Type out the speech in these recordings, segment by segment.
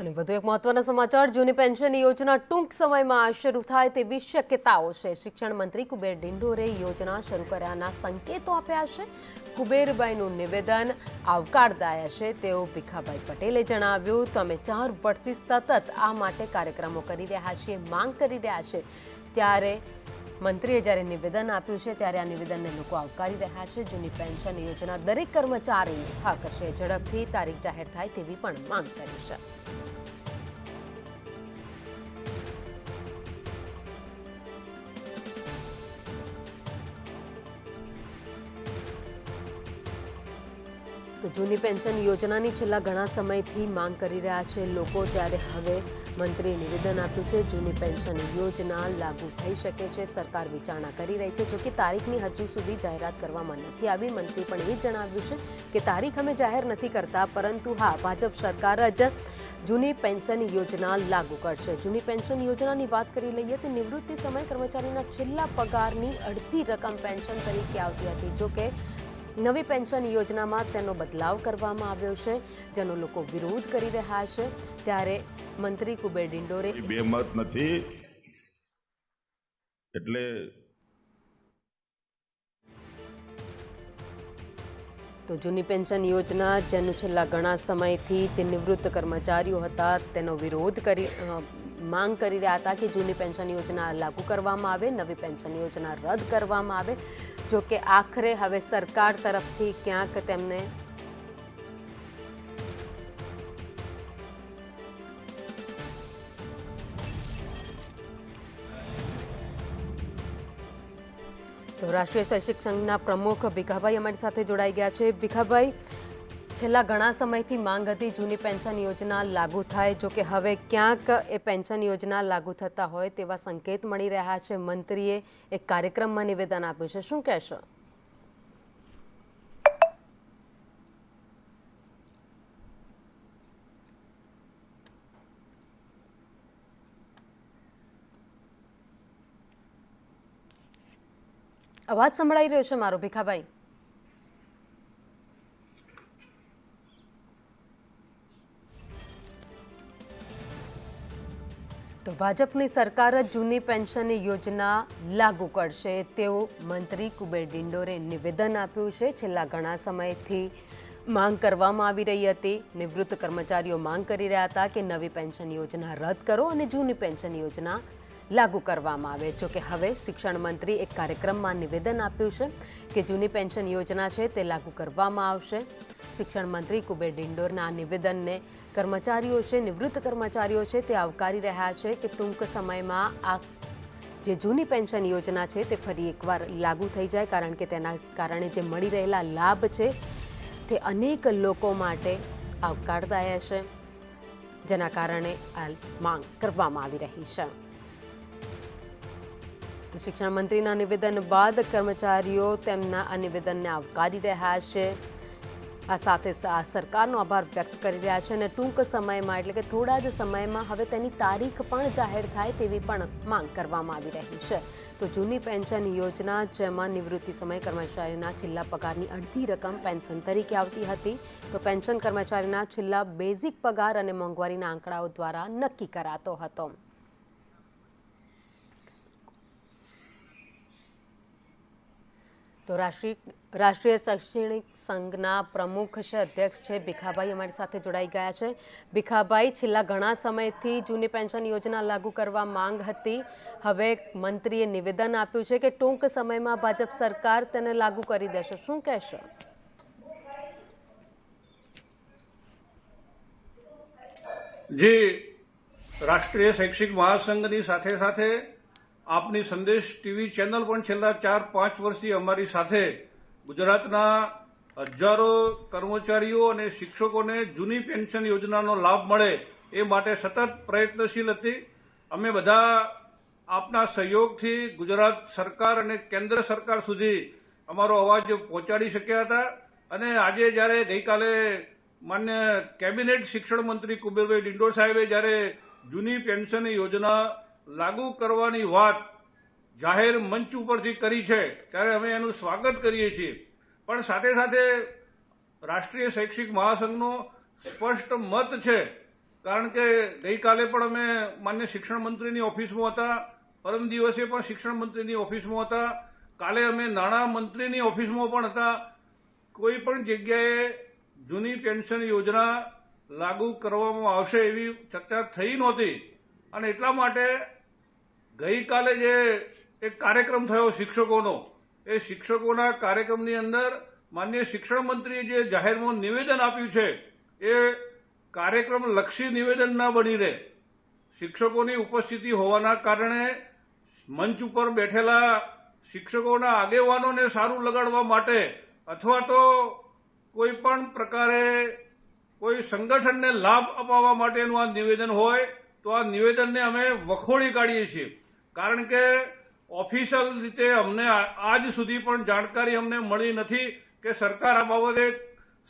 અને વધુ એક મહત્વના સમાચાર, જૂની પેન્શન યોજના ટૂંક સમયમાં શરૂ થાય તેવી શક્યતાઓ છે. શિક્ષણ મંત્રી કુબેર ડિંડોરે યોજના શરૂ કર્યાના સંકેતો આપ્યા છે. કુબેરભાઈનું નિવેદન આવકારદાય છે. તેઓ ભીખાભાઈ પટેલે જણાવ્યું તો અમે ચાર વર્ષથી સતત આ માટે કાર્યક્રમો કરી રહ્યા છીએ, માંગ કરી રહ્યા છે ત્યારે મંત્રીએ જ્યારે નિવેદન આપ્યું છે, ત્યારે આ નિવેદનને લોકો આવકારી રહ્યા છે. જૂની પેન્શન યોજના દરેક કર્મચારી હક છે. ઝડપથી તારીખ જાહેર થાય તેવી પણ માંગ કરી છે. જૂની પેન્શન યોજનાની છેલ્લા ઘણા સમયથી માંગ કરી રહ્યા છે. લોકો ત્યારે હવે મંત્રીએ નિવેદન આપ્યું છે, જૂની પેન્શન યોજના લાગુ થઈ શકે છે. સરકાર વિચારણા કરી રહી છે. જોકે તારીખની હજુ સુધી જાહેરાત કરવામાં નથી આવી. મંત્રી પણ એ જણાવ્યું છે કે તારીખ અમે જાહેર નથી કરતા, પરંતુ હા, ભાજપ સરકાર જ જૂની પેન્શન યોજના લાગુ કરશે. જૂની પેન્શન યોજનાની વાત કરી લઈએ તો નિવૃત્તિ સમય કર્મચારીના છેલ્લા પગારની અડધી રકમ પેન્શન તરીકે આવતી હતી. જોકે નવી પેન્શન યોજનામાં તેનો બદલાવ કરવામાં આવ્યો છે જેનો લોકો વિરોધ કરી રહ્યા છે. ત્યારે મંત્રી કુબેર ડિંડોરે બેમત નથી. એટલે તો જૂની પેન્શન યોજના જેનું છેલ્લા ઘણા સમયથી જે નિવૃત્ત કર્મચારીઓ હતા તેનો વિરોધ કરી માંગ કરી રહ્યા હતા કે જૂની પેન્શન યોજના લાગુ કરવામાં આવે, નવી પેન્શન યોજના રદ કરવામાં આવે. જો કે આખરે હવે સરકાર તરફથી ક્યાંક તેમને તો રાષ્ટ્રીય શૈક્ષિક સંઘના પ્રમુખ ભીખાભાઈ અમારી સાથે જોડાઈ ગયા છે. ભીખાભાઈ છેલ્લા ઘણા સમયથી માંગ હતી જૂની પેન્શન યોજના લાગુ થાય. જો કે હવે ક્યાંક એ પેન્શન યોજના લાગુ થતા હોય તેવા સંકેત મળી રહ્યા છે. મંત્રીએ એક કાર્યક્રમમાં નિવેદન આપ્યું છે. શું કહેશો? અવાજ સંભળાઈ રહ્યો છે મારો ભીખાભાઈ. તો ભાજપની સરકાર જ જૂની પેન્શન યોજના લાગુ કરશે. તેવું મંત્રી કુબેર ડિંડોરે નિવેદન આપ્યું છે. છેલ્લા ઘણા સમયથી માંગ કરવામાં આવી રહી હતી. નિવૃત્ત કર્મચારીઓ માંગ કરી રહ્યા હતા કે નવી પેન્શન યોજના રદ કરો અને જૂની પેન્શન યોજના લાગુ કરવામાં આવે. જો કે હવે શિક્ષણ મંત્રી એક કાર્યક્રમમાં નિવેદન આપ્યું છે કે જૂની પેન્શન યોજના છે તે લાગુ કરવામાં આવશે. શિક્ષણ મંત્રી કુબેર ડિંડોરના નિવેદનને કર્મચારીઓ છે, નિવૃત્ત કર્મચારીઓ છે, તે આવકારી રહ્યા છે કે ટૂંક સમયમાં આ જે જૂની પેન્શન યોજના છે, તે ફરી એકવાર લાગુ થઈ જાય કારણ કે તેના કારણે જે મળી રહેલા લાભ છે, તે અનેક લોકો માટે આવકારદાય છે, જેના કારણે આ માંગ કરવામાં આવી રહી છે. તો શિક્ષણ મંત્રીના નિવેદન બાદ કર્મચારીઓ તેમના આ નિવેદનને આવકારી રહ્યા છે. આ સાથે આ સરકારનો આભાર વ્યક્ત કરી રહ્યા છે અને ટૂંક સમયમાં, એટલે કે થોડા જ સમયમાં હવે તેની તારીખ પણ જાહેર થાય તેવી પણ માંગ કરવામાં આવી રહી છે. તો જૂની પેન્શન યોજના, જેમાં નિવૃત્તિ સમય કર્મચારીના છેલ્લા પગારની અડધી રકમ પેન્શન તરીકે આવતી હતી, તો પેન્શન કર્મચારીના છેલ્લા બેઝિક પગાર અને મોંઘવારીના આંકડાઓ દ્વારા નક્કી કરાતો હતો. તો રાષ્ટ્રીય રાષ્ટ્રીય શૈક્ષણિક સંઘના પ્રમુખ છે, અધ્યક્ષ છે ભીખાભાઈ અમારી સાથે જોડાઈ ગયા છે. ભીખાભાઈ, છેલ્લા ઘણા સમયથી જૂની પેન્શન યોજના લાગુ કરવા માંગ હતી. હવે મંત્રીએ નિવેદન આપ્યું છે કે ટૂંક સમયમાં ભાજપ સરકાર તેને લાગુ કરી દેશે. શું કહેશો? જે, રાષ્ટ્રીય શૈક્ષિક મહાસંઘની સાથે સાથે આપની સંદેશ ટીવી ચેનલ પણ છેલ્લા ચાર, પાંચ વર્ષથી અમારી સાથે ગુજરાતના હજારો કર્મચારીઓ અને શિક્ષકોને જૂની પેન્શન યોજનાનો લાભ મળે એ માટે સતત પ્રયત્નશીલ હતી. અમે બધા આપના સહયોગથી ગુજરાત સરકાર અને કેન્દ્ર સરકાર સુધી અમારો અવાજ પહોંચાડી શક્યા હતા અને આજે જ્યારે ગઈકાલે માન્ય કેબિનેટ શિક્ષણ મંત્રી કુબેરભાઈ ડિંડોર સાહેબે જ્યારે જૂની પેન્શન યોજના લાગુ કરવાની વાત જાહેર મંચ ઉપરથી કરી છે, ત્યારે અમે એનું સ્વાગત કરીએ છીએ. પણ સાથે સાથે રાષ્ટ્રીય શૈક્ષિક મહાસંઘનો સ્પષ્ટ મત છે, કારણ કે ગઈકાલે પણ અમે માન્ય શિક્ષણ મંત્રીની ઓફિસમાં હતા, પરમ દિવસે પણ શિક્ષણ મંત્રીની ઓફિસમાં હતા, કાલે અમે નાણાં મંત્રીની ઓફિસમાં પણ હતા. કોઈ પણ જગ્યાએ જૂની પેન્શન યોજના લાગુ કરવામાં આવશે એવી ચર્ચા થઈ નહોતી. અને એટલા માટે ગઈકાલે જે એક કાર્યક્રમ થયો શિક્ષકોનો, એ શિક્ષકોના કાર્યક્રમની અંદર માન્ય શિક્ષણ મંત્રીએ જે જાહેરમાં નિવેદન આપ્યું છે, એ કાર્યક્રમ લક્ષી નિવેદન ન બની રહે. શિક્ષકોની ઉપસ્થિતિ હોવાના કારણે મંચ ઉપર બેઠેલા શિક્ષકોના આગેવાનોને સારું લગાડવા માટે અથવા તો કોઈ પણ પ્રકારે કોઈ સંગઠનને લાભ અપાવવા માટેનું આ નિવેદન હોય, તો આ નિવેદનને અમે વખોડી કાઢીએ છીએ. કારણ કે ઓફિશિયલ રીતે અમને આજ સુધી પણ જાણકારી અમને મળી નથી કે સરકાર આ બાબતે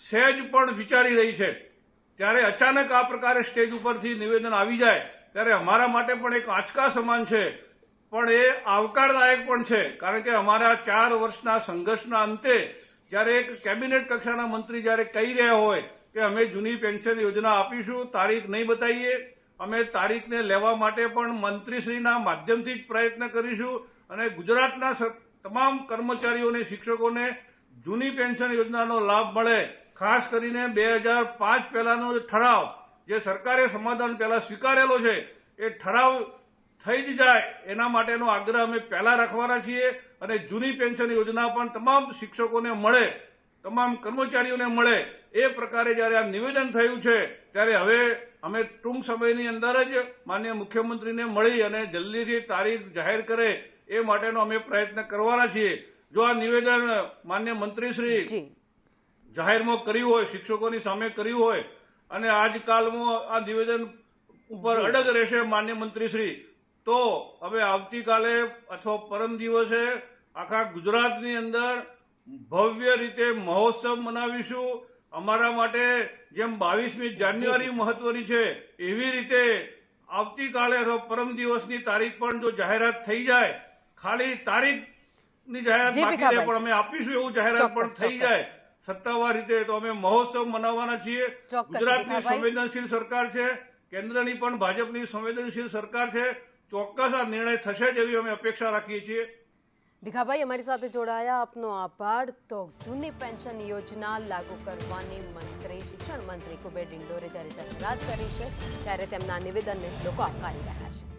સહેજ પણ વિચારી રહી છે. ત્યારે અચાનક આ પ્રકારે સ્ટેજ ઉપરથી નિવેદન આવી જાય, ત્યારે અમારા માટે પણ એક આંચકા સમાન છે. પણ એ આવકારદાયક પણ છે, કારણ કે અમારા ચાર વર્ષના સંઘર્ષના અંતે જ્યારે એક કેબિનેટ કક્ષાના મંત્રી જ્યારે કહી રહ્યા હોય કે અમે જૂની પેન્શન યોજના આપીશું, તારીખ નહીં બતાવીએ અમે તારીખને લેવા માટે પણ મંત્રીશ્રીના માધ્યમથી જ પ્રયત્ન કરીશું અને ગુજરાતના તમામ કર્મચારીઓને, શિક્ષકોને જૂની પેન્શન યોજનાનો લાભ મળે. ખાસ કરીને બે હજાર પાંચ પહેલાનો જે ઠરાવ, જે સરકારે સમાધાન પહેલા સ્વીકારેલો છે, એ ઠરાવ થઈ જ જાય એના માટેનો આગ્રહ અમે પહેલા રાખવાના છીએ અને જૂની પેન્શન યોજના પણ તમામ શિક્ષકોને મળે, તમામ કર્મચારીઓને મળે. એ પ્રકારે જ્યારે આ નિવેદન થયું છે, ત્યારે હવે અમે ટૂંક સમયની અંદર જ માન્ય મુખ્યમંત્રીને મળી અને જલ્દીથી તારીખ જાહેર કરે એ માટેનો અમે પ્રયત્ન કરવાના છીએ. જો આ નિવેદન માન્ય મંત્રીશ્રી જાહેરમાં કર્યું હોય શિક્ષકોની સામે કર્યું હોય અને આજકાલમાં આ નિવેદન ઉપર અડગ રહેશે માન્ય મંત્રીશ્રી તો હવે આવતીકાલે અથવા પરમ દિવસે આખા ગુજરાતની અંદર ભવ્ય રીતે મહોત્સવ મનાવીશું. અમારા માટે જેમ બાવીસમી જાન્યુઆરી મહત્વની છે એવી રીતે આવતીકાલે પરમ દિવસની તારીખ પણ જો જાહેરાત થઈ જાય ખાલી તારીખની જાહેરાત બાકી પણ અમે આપીશું એવું જાહેરાત પણ થઈ જાય. સત્તાવાર રીતે તો અમે મહોત્સવ મનાવવાના છીએ. ગુજરાતની સંવેદનશીલ સરકાર છે કેન્દ્રની પણ ભાજપની સંવેદનશીલ સરકાર છે. ચોક્કસ આ નિર્ણય થશે જ એવી અમે અપેક્ષા રાખીએ છીએ. ભીખાભાઈ અમારી સાથે જોડાયા આપનો આભાર. તો જૂની પેન્શન યોજના લાગુ કરવાની મંત્રી, શિક્ષણ મંત્રી કુબેર ડિંડોરે જ્યારે જાહેરાત કરી છે, ત્યારે તેમના નિવેદનને લોકો આવકારી રહ્યા છે.